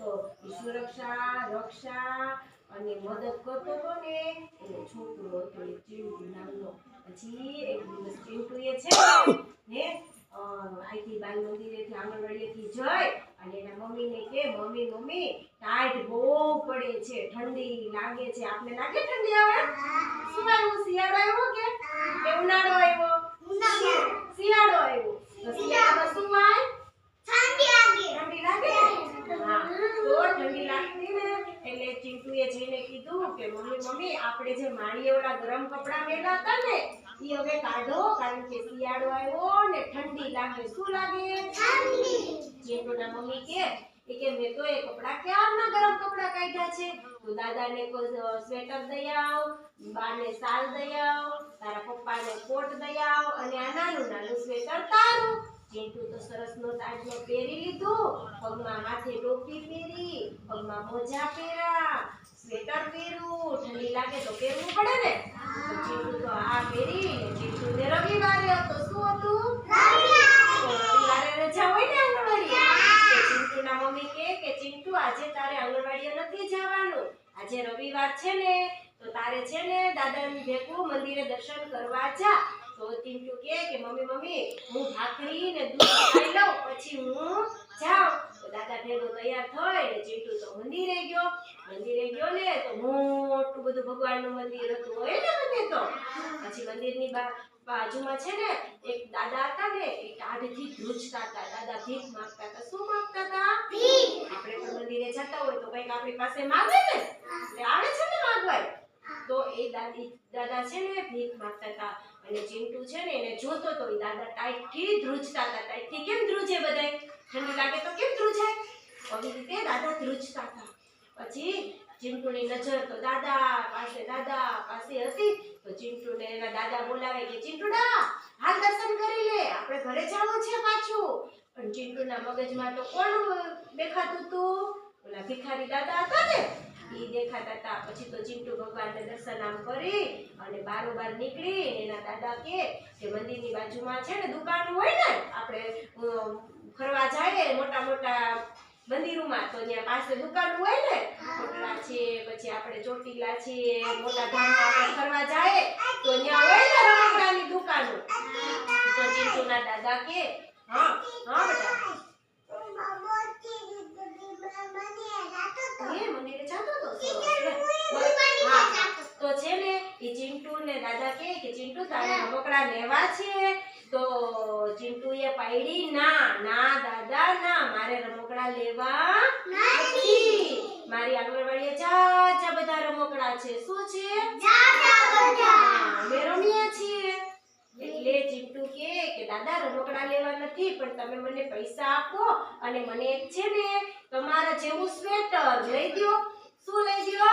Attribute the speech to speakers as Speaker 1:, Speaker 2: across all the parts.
Speaker 1: તો સુરક્ષા રક્ષા અને મદદ કરતો હતો ને એનો છોકરો હતો એ ચિંટુ નામનો. પછી એક દિવસ ચિંટુએ છે ને અહીંથી બાલ મંદિરેથી આંગણવાડીએથી જઈ અને એના મમ્મીને કે મમ્મી મમ્મી ટાઈટ બહુ પડે છે ઠંડી લાગે છે. આપને લાગે ઠંડી આવે? શું આવ્યું? શિયાળો આવ્યો કે? ઉનાળો આવ્યો તો શિયાળામાં શું આવે ઠંડી લાગે ને? હા તો ઠંડી લાગતી ને એટલે ચિંટુએ જઈને કે મમ્મી મમ્મી આપણે જે માળીએ ઓલા ગરમ કપડાં મેલા હતા ને એ હવે કાઢો કારણ કે શિયાળો આવ્યો ને ઠંડી લાગે. શું લાગે? ચિંટુના મમ્મી કે એ કે મેં તો એ કપડાં ક્યારના ગરમ કપડાં કાઢ્યા છે? તો દાદાને સ્વેટર દઈ આવ બાને શાલ દઈ આવ તારા પપ્પાને કોટ દઈ આવ અને આ નાનું નાનું સ્વેટર તારું. ચિંટુ તો સરસ નો તાજનો પહેરી લીધું પગમાં માથે ટોપી પહેરી પગમાં મોજા પહેર્યા સ્વેટર પહેરું ઠંડી લાગે તો પહેરવું પડે ને? ચીઠું તો આ પહેરી ને રવિવારે હતો. શું હતું? રવિવારે. રજા હોય ને આંગણવાડી તો ચિંટુના મમ્મી કે કે ચિંટુ આજે તારે આંગણવાડીએ નથી જવાનું. આજે રવિવાર છે ને તો તારે છે ને દાદાની ભેગું મંદિરે દર્શન કરવા જા. તો ચિંટુ કે કે મમ્મી મમ્મી હું ભાખરી ને દૂધ ખાઈ લઉં પછી હું જાઉં. તૈયાર થઈ ને ચીટુ તો મંદિરે ગયો મંદિરે ગયો ને તો મોટું બધું ભગવાનનું મંદિર હતું હોય ને મને તો. પછી મંદિરની બાજુમાં છે ને એક દાદા હતા ને એ ટાઢથી ધ્રુજતા હતા. દાદા ભીખ માંગતા હતા. શું માંગતા હતા? આપણે પણ મંદિરે જતા હોય તો કંઈક આપણી પાસે માંગે ને. એટલે આવે છે ને માંગવાય. તો એ દાદી દાદા છે ને ભીખ માંગતા હતા. અને ચિંટુ છે ને એને જોતો તો એ દાદા ટાઈટથી ધ્રુજતા હતા. ટાઈટથી કેમ ધ્રુજે બધાય? ઠંડી લાગે તો કેમ ધ્રુજાય આવી રીતે દાદા ધ્રુજતા હતા. પછી ચિંટુની નજર તો દાદા પાસે દાદા પાસે હતી. તો ચિંટુને એના દાદા બોલાવે કે, ચિંટુડા, હાલ દર્શન કરી લે. આપણે ઘરે જવું છે પાછું. પણ ચિંટુના મગજમાં તો કોણ દેખાતું હતું ઓલા ભિખારી દાદા હતા ને? એ દેખાતા હતા. પછી તો ચિંટુ ભગવાનને દર્શન આમ કરી અને બારોબાર નીકળી એના દાદા કે કે મંદિરની બાજુમાં છે ને દુકાન હોય ને, આપણે ફરવા જઈએ, મોટા મોટા મંદિરોમાં તો ત્યાં પાસે દુકાન હોય ને કોટલા છે પછી આપણે ચોટીલા છે મોટા ધામમાં ફરવા જાય તો ત્યાં હોય ને રમકડાની દુકાનો. તો ચિંટુના દાદા કે હા હા બેટા. મંદિરે જતો તો છે ને. એ ચિંટુ ને દાદા કે કે ચિંટુ તારે રમકડા લેવા છે તો ચિંટુએ પાડી ના ના દાદા ના મારે રમકડા લેવા નથી. મારી આંગણવાડીએ ચાચા બધા રમકડા છે. શું છે? અમે રમીએ છીએ. એટલે ચિંટુ કે કે દાદા રમકડા લેવા નથી પણ તમે મને પૈસા આપો અને મને એક છે ને તમારા જેવું સ્વેટર લઈ દ્યો. શું લઈ દો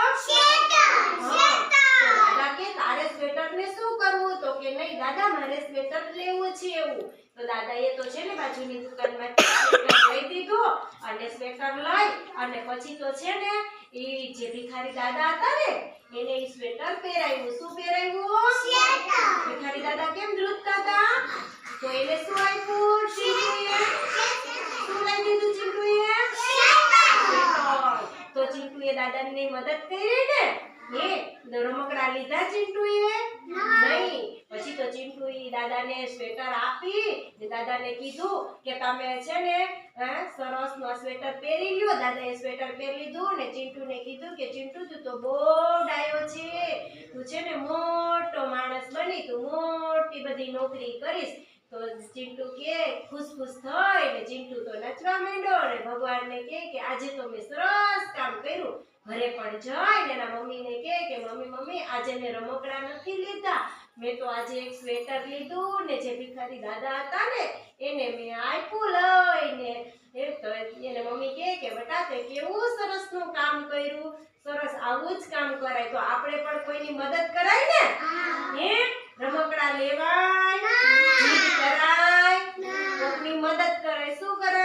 Speaker 1: હા. તો દાદા કે તારે સ્વેટર ને શું કરવું તો કે નહીં દાદા મારે સ્વેટર લેવું છે એવું. તો દાદાએ તો છે ને બાજુની દુકાનમાંથી લઈ દીધું અને સ્વેટર લઈ અને પછી તો છે ને એ જે ભિખારી દાદા હતા ને એને એ સ્વેટર પહેરાવ્યું. શું પહેરાવ્યું? ભિખારી દાદા કેમ ધ્રુજતા હતા? તો એને શું આપ્યું? શું લઈ દીધું સ્વેટર. તો ચિંટુએ દાદાની મદદ કરી ને હે રમકડા લીધા ચિંટુએ? નહીં. પછી તો ચિંટુએ દાદાને સ્વેટર આપી ને દાદાને કીધું કે તમે છે ને સરસ નો સ્વેટર પહેરી લ્યો. દાદાએ સ્વેટર પહેરી લીધું ને ચિંટુને કીધું કે, ચિંટુ, તું તો બહુ ડાયો છે. તું છે ને મોટો માણસ બની. તું મોટી બધી નોકરી કરીશ. તો ચિંટુ કે ખુશ ખુશ થઈ ને ચિંટુ તો નચવા માંડ્યો. ને ભગવાનને કે કે, આજે તો મેં સરસ કામ કર્યું. ઘરે પણ જાય ને એના મમ્મીને કહે કે મમ્મી મમ્મી આજે મેં રમકડા નથી લીધા. મેં તો આજે એક સ્વેટર લીધું ને જે ભિખારી દાદા હતા ને એને મેં આપ્યું લઈને. એ તો એને મમ્મી કહે કે બેટા તે કેવું સરસનું કામ કર્યું. સરસ આવું જ કામ કરાય. તો આપણે પણ કોઈની મદદ કરાય ને? હે. રમકડા લેવાય કરાય. કોઈની મદદ કરાય. શું કરાય